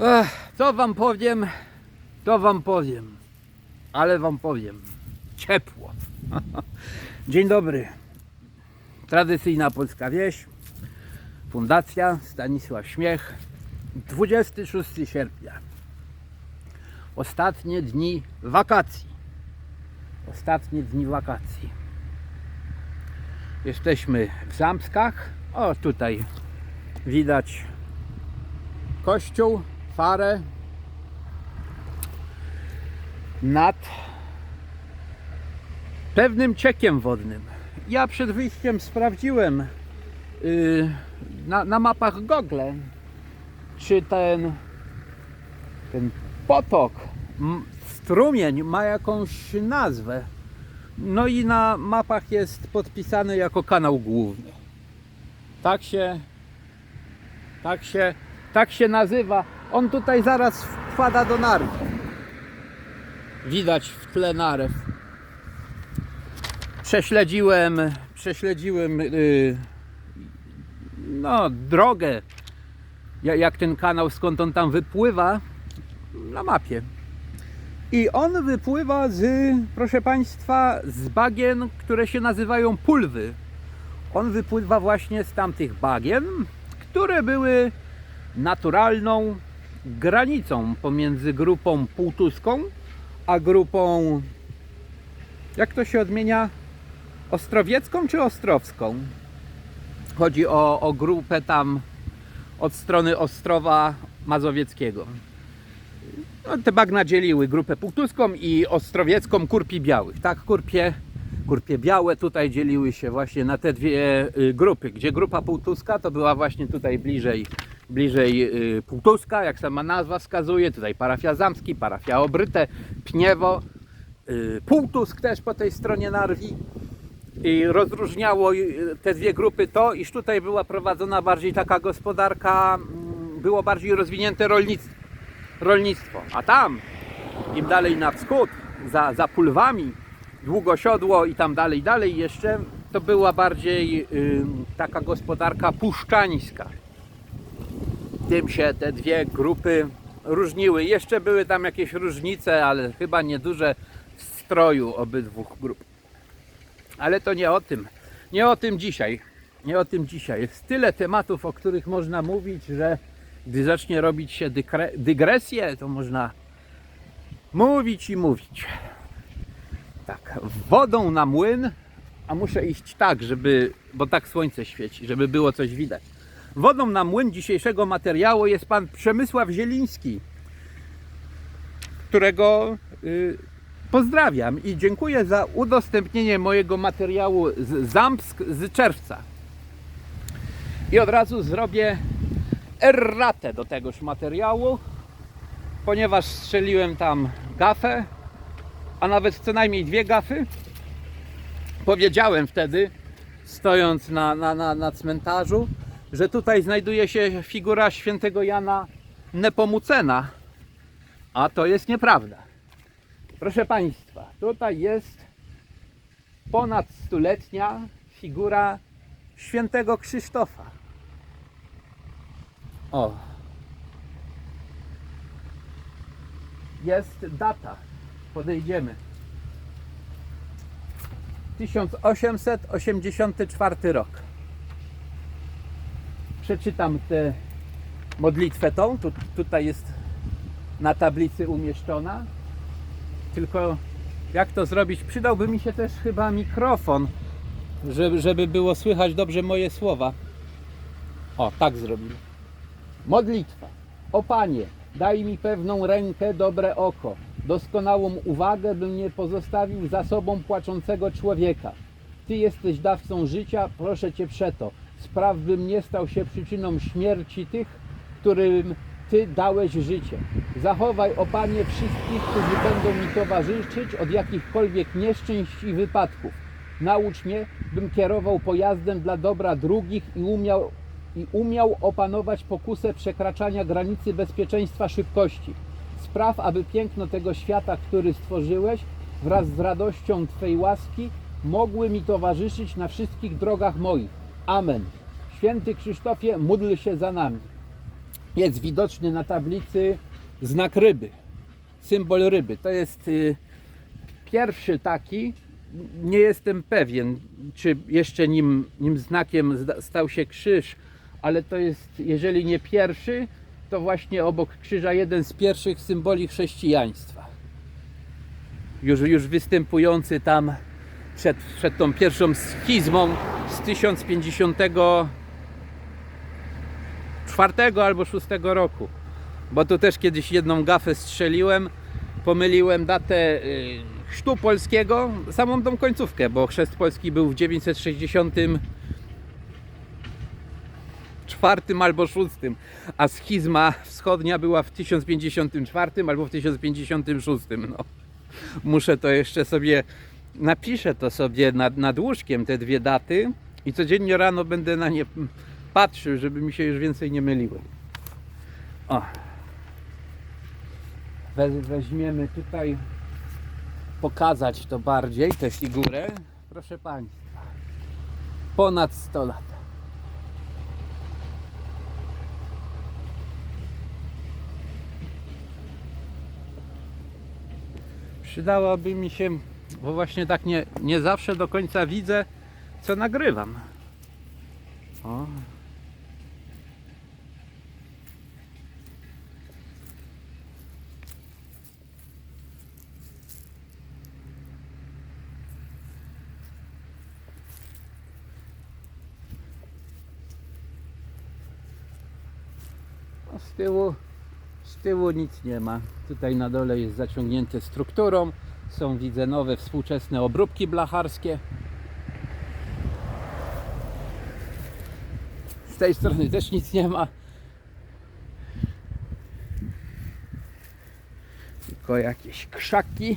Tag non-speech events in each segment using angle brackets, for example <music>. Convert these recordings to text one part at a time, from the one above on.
Ech, co wam powiem, to wam powiem, ale wam powiem, ciepło. <laughs> Dzień dobry. Tradycyjna polska wieś, Fundacja Stanisław Śmiech, 26 sierpnia. Ostatnie dni wakacji. Ostatnie dni wakacji. Jesteśmy w Zamskach. O, tutaj widać kościół, farę nad pewnym ciekiem wodnym. Ja przed wyjściem sprawdziłem yy, na, na mapach Google, czy ten, ten potok, strumień ma jakąś nazwę. No i na mapach jest podpisany jako kanał główny. Tak się tak się, tak się nazywa. On tutaj zaraz wpada do narw. Widać w tle narew. Prześledziłem, prześledziłem yy, no, drogę, ja- jak ten kanał, skąd on tam wypływa na mapie. I on wypływa z, proszę Państwa, z bagien, które się nazywają pulwy. On wypływa właśnie z tamtych bagien, które były naturalną granicą pomiędzy grupą półtuską a grupą, jak to się odmienia, ostrowiecką czy ostrowską. Chodzi o, o grupę tam od strony Ostrowa Mazowieckiego. No, te bagna dzieliły grupę półtuską i ostrowiecką kurpi białych. Tak, kurpie, kurpie białe tutaj dzieliły się właśnie na te dwie y, grupy, gdzie grupa półtuska to była właśnie tutaj bliżej, bliżej y, półtuska, jak sama nazwa wskazuje, tutaj parafia Zamski, parafia Obryte, Pniewo, y, Półtusk też po tej stronie Narwi. I rozróżniało y, te dwie grupy to, iż tutaj była prowadzona bardziej taka gospodarka, mm, było bardziej rozwinięte rolnictwo rolnictwo. A tam, im dalej na wschód, za, za pulwami, długosiodło i tam dalej, dalej jeszcze, to była bardziej y, taka gospodarka puszczańska. Tym się te dwie grupy różniły. Jeszcze były tam jakieś różnice, ale chyba nieduże w stroju obydwu grup. Ale to nie o tym. Nie o tym dzisiaj. Nie o tym dzisiaj. Jest tyle tematów, o których można mówić, że gdy zacznie robić się dygresję, to można mówić i mówić. Tak, wodą na młyn, a muszę iść tak, żeby, bo tak słońce świeci, żeby było coś widać. Wodą na młyn dzisiejszego materiału jest pan Przemysław Zieliński, którego y, pozdrawiam i dziękuję za udostępnienie mojego materiału z Zamsk z czerwca. I od razu zrobię erratę do tegoż materiału, ponieważ strzeliłem tam gafę, a nawet co najmniej dwie gafy. Powiedziałem wtedy, stojąc na, na, na, na cmentarzu, że tutaj znajduje się figura świętego Jana Nepomucena, a to jest nieprawda. Proszę Państwa, tutaj jest ponad stuletnia figura świętego Krzysztofa. O. Jest data. Podejdziemy. 1884 rok. Przeczytam tę modlitwę tą. Tu, tutaj jest na tablicy umieszczona. Tylko jak to zrobić? Przydałby mi się też chyba mikrofon, żeby, żeby było słychać dobrze moje słowa. O, tak zrobimy. Modlitwa. O Panie, daj mi pewną rękę, dobre oko, doskonałą uwagę, bym nie pozostawił za sobą płaczącego człowieka. Ty jesteś dawcą życia, proszę Cię przeto, spraw, bym nie stał się przyczyną śmierci tych, którym Ty dałeś życie. Zachowaj, o Panie, wszystkich, którzy będą mi towarzyszyć od jakichkolwiek nieszczęść i wypadków. Naucz mnie, bym kierował pojazdem dla dobra drugich i umiał i umiał opanować pokusę przekraczania granicy bezpieczeństwa szybkości. Spraw, aby piękno tego świata, który stworzyłeś, wraz z radością Twej łaski, mogły mi towarzyszyć na wszystkich drogach moich. Amen. Święty Krzysztofie, módl się za nami. jest widoczny na tablicy znak ryby, symbol ryby. To jest y, pierwszy taki. Nie jestem pewien, czy jeszcze nim, nim znakiem stał się krzyż, ale to jest, jeżeli nie pierwszy, to właśnie obok krzyża jeden z pierwszych symboli chrześcijaństwa. Już, już występujący tam przed, przed tą pierwszą schizmą z 1054 albo 6 roku. Bo tu też kiedyś jedną gafę strzeliłem, pomyliłem datę y, chrztu polskiego, samą tą końcówkę, bo chrzest polski był w 964 albo 6, a schizma wschodnia była w 1054 albo w 1056. No. Muszę to jeszcze sobie, napiszę to sobie nad, nad łóżkiem, te dwie daty i codziennie rano będę na nie patrzył, żeby mi się już więcej nie myliły. O. We, weźmiemy tutaj pokazać to bardziej, tę figurę. Proszę Państwa, ponad 100 lat. Przydałoby mi się, bo właśnie tak nie, nie zawsze do końca widzę, co nagrywam. O. A z tyłu, z tyłu nic nie ma. Tutaj na dole jest zaciągnięte strukturą. Są widzę nowe współczesne obróbki blacharskie. Z tej strony też nic nie ma. Tylko jakieś krzaki.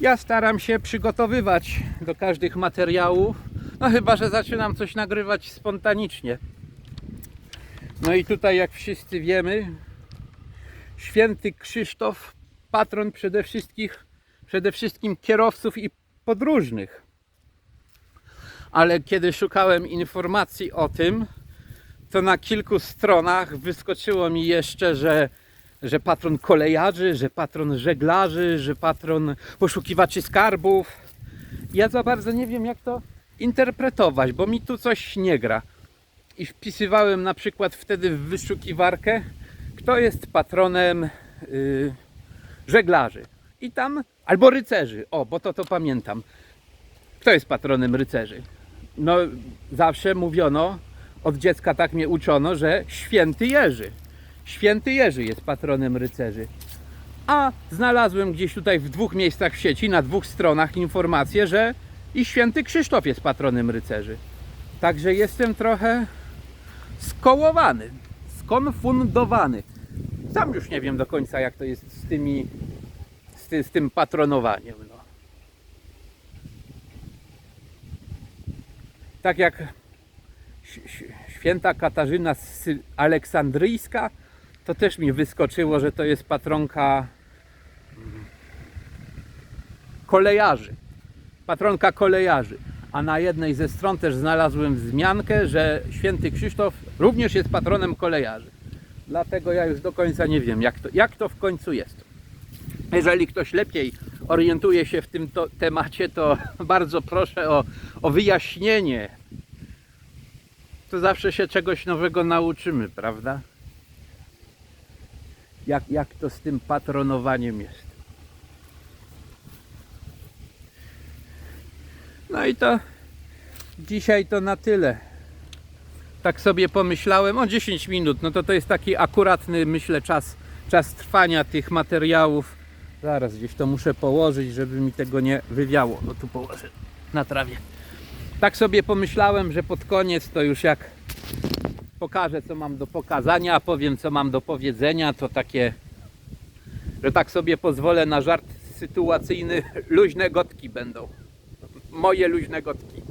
Ja staram się przygotowywać do każdych materiałów. No chyba, że zaczynam coś nagrywać spontanicznie. No i tutaj, jak wszyscy wiemy, święty Krzysztof, patron przede wszystkim, przede wszystkim kierowców i podróżnych. Ale kiedy szukałem informacji o tym, to na kilku stronach wyskoczyło mi jeszcze, że, że patron kolejarzy, że patron żeglarzy, że patron poszukiwaczy skarbów. Ja za bardzo nie wiem, jak to interpretować, bo mi tu coś nie gra. I wpisywałem na przykład wtedy w wyszukiwarkę, kto jest patronem yy, żeglarzy. I tam, albo rycerzy, o, bo to to pamiętam. Kto jest patronem rycerzy? No, zawsze mówiono, od dziecka tak mnie uczono, że święty Jerzy. Święty Jerzy jest patronem rycerzy. A znalazłem gdzieś tutaj w dwóch miejscach w sieci, na dwóch stronach informację, że i święty Krzysztof jest patronem rycerzy. Także jestem trochę skołowany, skonfundowany. Sam już nie wiem do końca, jak to jest z tymi, z, ty, z tym patronowaniem. No. Tak jak święta Katarzyna Aleksandryjska, to też mi wyskoczyło, że to jest patronka mm, kolejarzy. Patronka kolejarzy. A na jednej ze stron też znalazłem wzmiankę, że święty Krzysztof również jest patronem kolejarzy. Dlatego ja już do końca nie wiem, jak to, jak to w końcu jest. Jeżeli ktoś lepiej orientuje się w tym to, temacie, to <laughs> bardzo proszę o, o wyjaśnienie. To zawsze się czegoś nowego nauczymy, prawda? Jak, jak to z tym patronowaniem jest. No i to dzisiaj to na tyle. Tak sobie pomyślałem, o 10 minut, no to to jest taki akuratny, myślę, czas, czas trwania tych materiałów. Zaraz gdzieś to muszę położyć, żeby mi tego nie wywiało. No tu położę na trawie. Tak sobie pomyślałem, że pod koniec to już jak pokażę co mam do pokazania, powiem co mam do powiedzenia, to takie, że tak sobie pozwolę na żart sytuacyjny, <laughs> luźne gotki będą moje luźne gotki.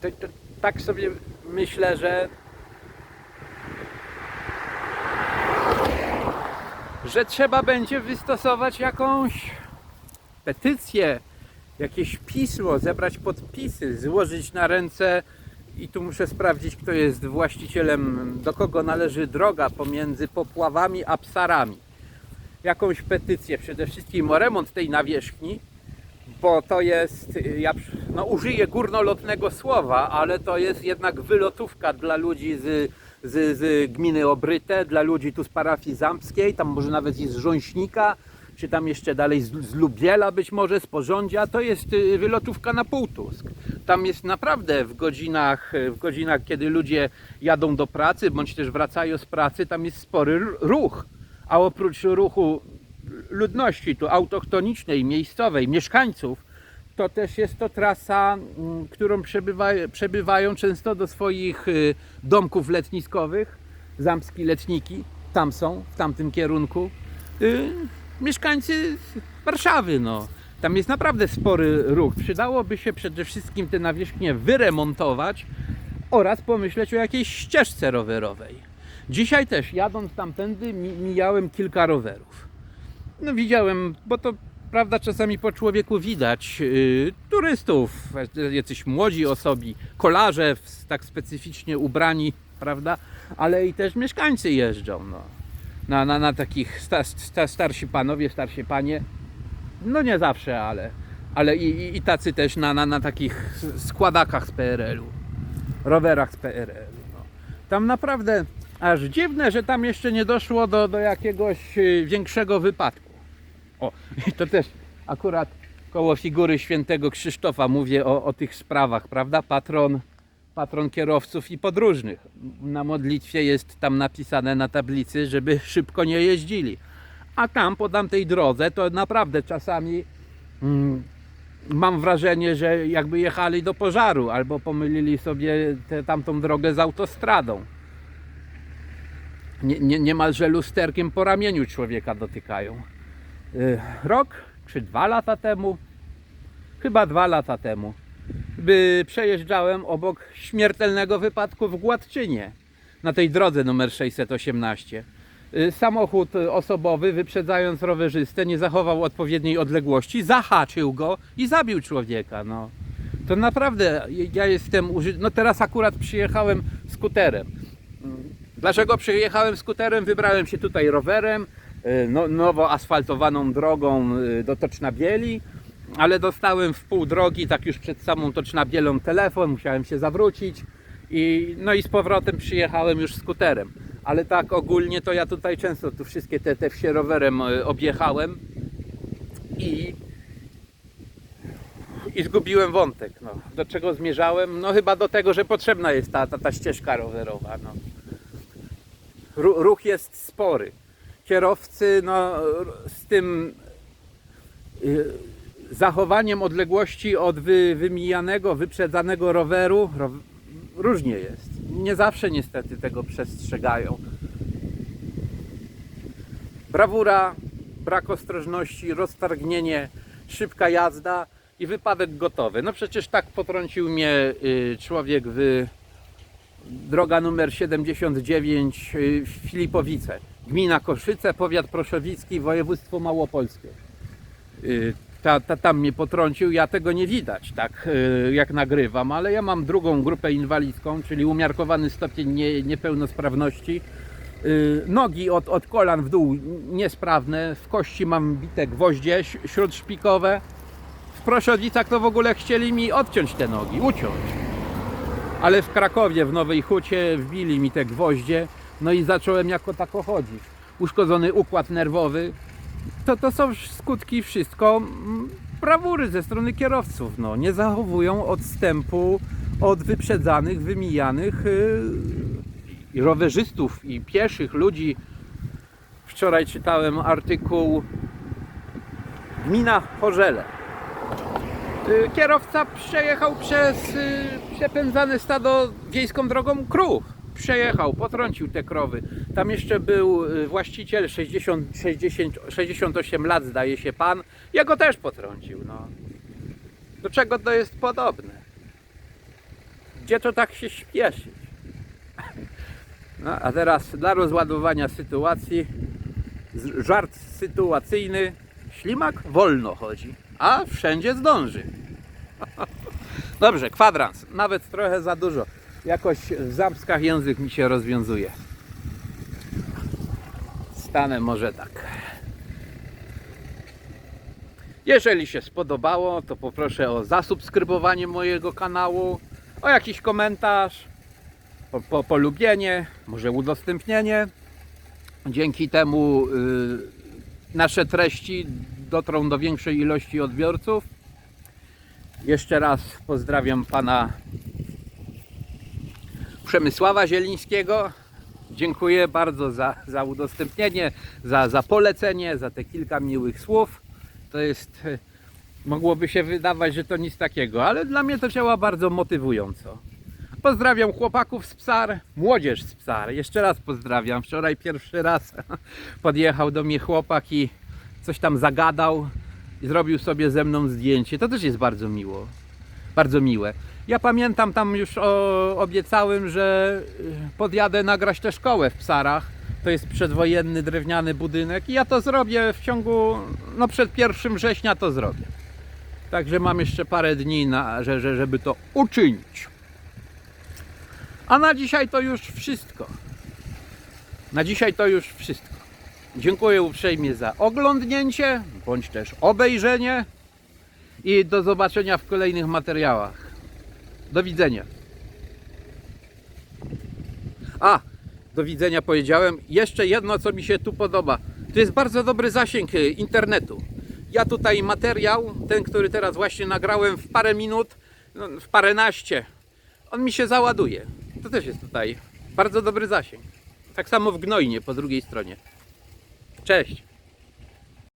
To, to, tak sobie myślę, że że trzeba będzie wystosować jakąś petycję, jakieś pismo, zebrać podpisy, złożyć na ręce i tu muszę sprawdzić, kto jest właścicielem, do kogo należy droga pomiędzy Popławami a Psarami. Jakąś petycję przede wszystkim o remont tej nawierzchni, bo to jest, y, ja no, użyję górnolotnego słowa, ale to jest jednak wylotówka dla ludzi z, z, z gminy Obryte, dla ludzi tu z parafii Zampskiej, tam może nawet i z Rząśnika, czy tam jeszcze dalej z, z Lubiela być może, z Porządzia, to jest y, wylotówka na Półtusk. Tam jest naprawdę w godzinach, y, w godzinach, kiedy ludzie jadą do pracy, bądź też wracają z pracy, tam jest spory ruch. A oprócz ruchu ludności tu autochtonicznej, miejscowej, mieszkańców, to też jest to trasa, mm, którą przebywa, przebywają często do swoich y, domków letniskowych, zamski letniki, tam są, w tamtym kierunku, y, mieszkańcy Warszawy, no. Tam jest naprawdę spory ruch. Przydałoby się przede wszystkim te nawierzchnie wyremontować oraz pomyśleć o jakiejś ścieżce rowerowej. Dzisiaj też jadąc tamtędy mi- mijałem kilka rowerów. No widziałem, bo to prawda czasami po człowieku widać yy, turystów, jacyś młodzi osobi, kolarze tak specyficznie ubrani, prawda, ale i też mieszkańcy jeżdżą, no. Na, na, na takich sta, sta, starsi panowie, starsi panie, no nie zawsze, ale, ale i, i, i tacy też na, na, na takich składakach z PRL-u, rowerach z PRL-u. No. Tam naprawdę aż dziwne, że tam jeszcze nie doszło do, do jakiegoś y, większego wypadku. O, i to też akurat koło figury świętego Krzysztofa mówię o, o tych sprawach, prawda? Patron, patron kierowców i podróżnych. Na modlitwie jest tam napisane na tablicy, żeby szybko nie jeździli. A tam po tamtej drodze to naprawdę czasami mm, mam wrażenie, że jakby jechali do pożaru albo pomylili sobie tę tamtą drogę z autostradą. Nie, nie, niemalże lusterkiem po ramieniu człowieka dotykają. Y, Rok czy dwa lata temu, chyba dwa lata temu, by przejeżdżałem obok śmiertelnego wypadku w Gładczynie na tej drodze numer 618. Y, Samochód osobowy, wyprzedzając rowerzystę, nie zachował odpowiedniej odległości, zahaczył go i zabił człowieka. No. To naprawdę ja jestem. No teraz akurat przyjechałem skuterem. Dlaczego przyjechałem skuterem? Wybrałem się tutaj rowerem, no, nowo asfaltowaną drogą y, do Toczna Bieli, ale dostałem w pół drogi, tak już przed samą Toczna Bielą telefon, musiałem się zawrócić i no i z powrotem przyjechałem już skuterem. Ale tak ogólnie to ja tutaj często tu wszystkie te, te wsie rowerem y, objechałem i i zgubiłem wątek. No. Do czego zmierzałem? No chyba do tego, że potrzebna jest ta, ta, ta ścieżka rowerowa. No. Ru- ruch jest spory. Kierowcy no, z tym y, zachowaniem odległości od wy, wymijanego, wyprzedzanego roweru ro, różnie jest. Nie zawsze niestety tego przestrzegają. Brawura, brak ostrożności, roztargnienie, szybka jazda i wypadek gotowy. No przecież tak potrącił mnie y, człowiek w droga numer 79 y, Filipowice. Gmina Koszyce, powiat proszowicki, województwo małopolskie. Y, Ta, ta, tam mnie potrącił, ja tego nie widać, tak y, jak nagrywam, ale ja mam drugą grupę inwalidzką, czyli umiarkowany stopień nie, niepełnosprawności. Y, Nogi od, od kolan w dół niesprawne, w kości mam bite gwoździe śródszpikowe. W Proszowicach to w ogóle chcieli mi odciąć te nogi, uciąć ale w Krakowie, w Nowej Hucie wbili mi te gwoździe, no i zacząłem jako tako chodzić. Uszkodzony układ nerwowy, to to są skutki wszystko brawury ze strony kierowców, no. Nie zachowują odstępu od wyprzedzanych, wymijanych yy, rowerzystów i pieszych ludzi. Wczoraj czytałem artykuł Gmina Chorzele. Y, kierowca przejechał przez y, przepędzane stado wiejską drogą krów. Przejechał, potrącił te krowy. Tam jeszcze był y, właściciel 60, 60, 68 lat, zdaje się pan. Jego też potrącił. No. Do czego to jest podobne? Gdzie to tak się śpieszyć? No, a teraz dla rozładowania sytuacji żart sytuacyjny. Ślimak wolno chodzi, a wszędzie zdąży. <laughs> Dobrze, kwadrans, nawet trochę za dużo. Jakoś w zamskach język mi się rozwiązuje. Stanę może tak. Jeżeli się spodobało, to poproszę o zasubskrybowanie mojego kanału, o jakiś komentarz, po, po, polubienie, może udostępnienie. Dzięki temu y, nasze treści dotrą do większej ilości odbiorców. Jeszcze raz pozdrawiam pana Przemysława Zielińskiego. Dziękuję bardzo za, za udostępnienie, za, za polecenie, za te kilka miłych słów. To jest, e, mogłoby się wydawać, że to nic takiego, ale dla mnie to działa bardzo motywująco. Pozdrawiam chłopaków z Psar, młodzież z Psar. Jeszcze raz pozdrawiam. Wczoraj pierwszy raz <laughs> podjechał do mnie chłopak i coś tam zagadał i zrobił sobie ze mną zdjęcie. To też jest bardzo miło. Bardzo miłe. Ja pamiętam tam już o, obiecałem, że y, podjadę nagrać tę szkołę w Psarach. To jest przedwojenny drewniany budynek i ja to zrobię w ciągu, no przed 1 września to zrobię. Także mam jeszcze parę dni, na, że, że, żeby to uczynić. A na dzisiaj to już wszystko. Na dzisiaj to już wszystko. Dziękuję uprzejmie za oglądnięcie, bądź też obejrzenie i do zobaczenia w kolejnych materiałach. Do widzenia. A, do widzenia powiedziałem. Jeszcze jedno, co mi się tu podoba. To jest bardzo dobry zasięg y, internetu. Ja tutaj materiał, ten, który teraz właśnie nagrałem w parę minut, no, w paręnaście, on mi się załaduje. To też jest tutaj bardzo dobry zasięg. Tak samo w Gnojnie po drugiej stronie. Cześć.